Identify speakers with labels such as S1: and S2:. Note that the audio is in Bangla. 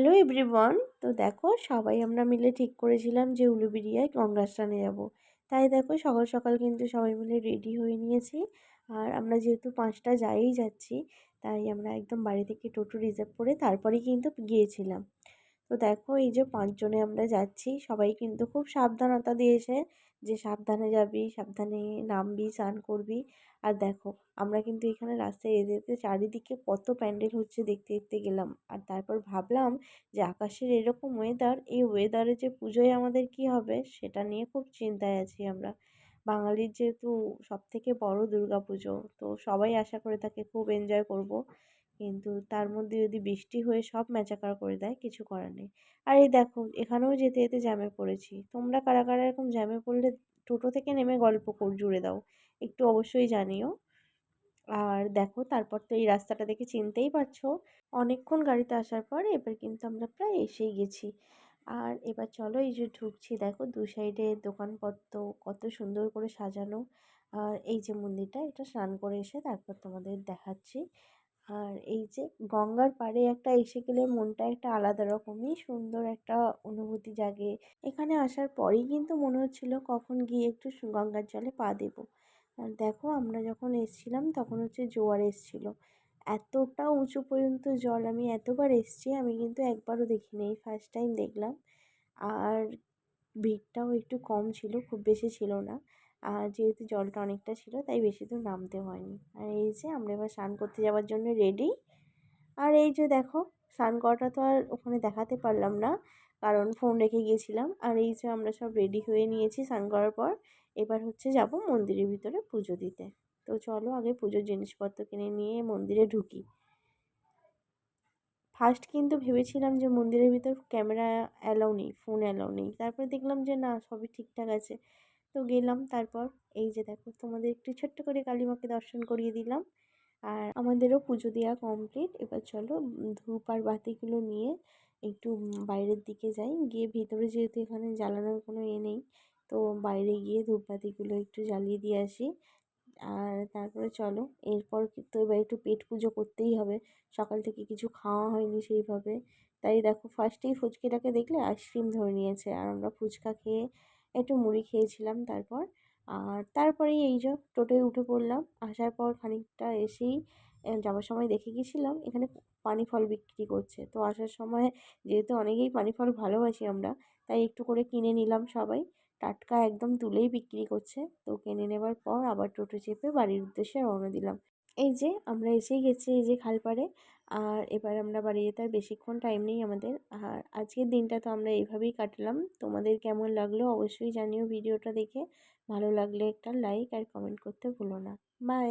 S1: Hello everyone. তো দেখো, সবাই আমরা মিলে ঠিক করেছিলাম যে উলুবিরিয়ায় গঙ্গা স্নানে যাব। তাই দেখো, সকাল সকাল কিন্তু সবাই মিলে রেডি হয়ে নিয়েছি। আর আমরা যেহেতু পাঁচটা যাই যাচ্ছি, তাই আমরা একদম বাড়ি থেকে টোটো রিজার্ভ করে তারপরেই কিন্তু গিয়েছিলাম। তো দেখো এই যে পাঁচজনে আমরা যাচ্ছি, সবাই কিন্তু খুব সাবধানতা দিয়েছে যে সাবধানে যাবি, সাবধানে নামবি, স্নান করবি। আর দেখো, আমরা কিন্তু এখানে রাস্তায় যেতে যেতে চারিদিকে কত প্যান্ডেল হচ্ছে দেখতে দেখতে গেলাম। আর তারপর ভাবলাম যে আকাশের এরকম ওয়েদার এই ওয়েদারে যে পুজোয় আমাদের কি হবে সেটা নিয়ে খুব চিন্তায় আছি আমরা। বাঙালির যেহেতু সব থেকে বড় দুর্গা পুজো তো সবাই আশা করে থাকে খুব এনজয় করব। কিন্তু তার মধ্যে যদি বৃষ্টি হয়ে সব ম্যাচাকার করে দেয়, কিছু করার নেই। আর এই দেখো, এখানেও যেতে যেতে জ্যামে পড়েছি। তোমরা কারা কারা এরকম জ্যামে পড়লে টোটো থেকে নেমে গল্প কর, জুড়ে দাও। একটু অবশ্যই জানিও। আর দেখো, তারপর তো এই রাস্তাটা দেখে চিনতেই পারছ। অনেকক্ষণ গাড়িতে আসার পর এবার কিন্তু আমরা প্রায় এসেই গেছি। আর এবার চলো এই যে ঢুকছি, দেখো দু সাইডে দোকানপত্র কত সুন্দর করে সাজানো। আর এই যে মন্দিরটা, এটা স্নান করে এসে তারপর তোমাদের দেখাচ্ছি। আর এই যে গঙ্গার পাড়ে একটা এসে গেলে মনটা একটা আলাদা রকমই, সুন্দর একটা অনুভূতি জাগে। এখানে আসার পরেই কিন্তু মনে হচ্ছিল কখন গিয়ে একটু গঙ্গার জলে পা দেবো। আর দেখো আমরা যখন এসছিলাম তখন হচ্ছে জোয়ার এসছিল। এতটা উঁচু পর্যন্ত জল আমি এতবার এসছি, আমি কিন্তু একবারও দেখিনি, এই ফার্স্ট টাইম দেখলাম। আর ভিড়টাও একটু কম ছিল, খুব বেশি ছিল না। আর যেহেতু জলটা অনেকটা ছিল, তাই বেশি দূর নামতে হয়নি। আর এই যে আমরা এবার স্নান করতে যাওয়ার জন্য রেডি আর এই যে দেখো, স্নান করাটা তো আর ওখানে দেখাতে পারলাম না, কারণ ফোন রেখে গিয়েছিলাম। আর এই যে আমরা সব রেডি হয়ে নিয়েছি স্নান করার পর, এবার হচ্ছে যাব মন্দিরের ভিতরে পুজো দিতে। তো চলো আগে পুজোর জিনিসপত্র কিনে নিয়ে মন্দিরে ঢুকি। ফার্স্ট কিন্তু ভেবেছিলাম যে মন্দিরের ভিতর ক্যামেরা অ্যালাউ নেই ফোন অ্যালাউ নেই। তারপরে দেখলাম যে না, সবই ঠিকঠাক আছে। তো গেলাম তারপর এই যে দেখো তোমাদের একটু ছোট্ট করে কালীমাকে দর্শন করিয়ে দিলাম। আর আমাদেরও পুজো দেওয়া কমপ্লিট এবার চলো ধূপ আর বাতিগুলো নিয়ে একটু বাইরের দিকে যাই। গিয়ে ভিতরে যেহেতু এখানে জ্বালানোর কোনো এ নেই, তো বাইরে গিয়ে ধূপবাতিগুলো একটু জ্বালিয়ে দিয়ে আসি। আর তারপরে চলো এরপর তো এবার একটু পেট পুজো করতেই হবে। সকাল থেকে কিছু খাওয়া হয়নি সেইভাবে। তাই দেখো ফার্স্টেই ফুচকিটাকে দেখলে আইসক্রিম ধরে নিয়েছে। আর আমরা ফুচকা খেয়ে একটু মুড়ি খেয়েছিলাম তারপর। আর তারপরেই এই যে টোটোয় উঠে পড়লাম। আসার পর খানিকটা এসেই যাওয়ার সময় দেখে গেছিলাম এখানে পানি ফল বিক্রি করছে। তো আসার সময় যেহেতু অনেকেই পানি ফল ভালোবাসি আমরা, তাই একটু করে কিনে নিলাম সবাই। টাটকা একদম তুলেই বিক্রি করছে। তো কিনে নেবার পর আবার টোটো চেপে বাড়ির উদ্দেশ্যে রওনা দিলাম। এই যে আমরা এসেই গেছি এই যে খালপাড়ে। আর এবার আমরা বাড়ি যেতে আর বেশিক্ষণ টাইম নেই আমাদের। আর আজকের দিনটা তো আমরা এইভাবেই কাটলাম। তোমাদের কেমন লাগল অবশ্যই জানিও ভিডিওটা দেখে। ভালো লাগলে একটা লাইক আর কমেন্ট করতে ভুলো না। বাই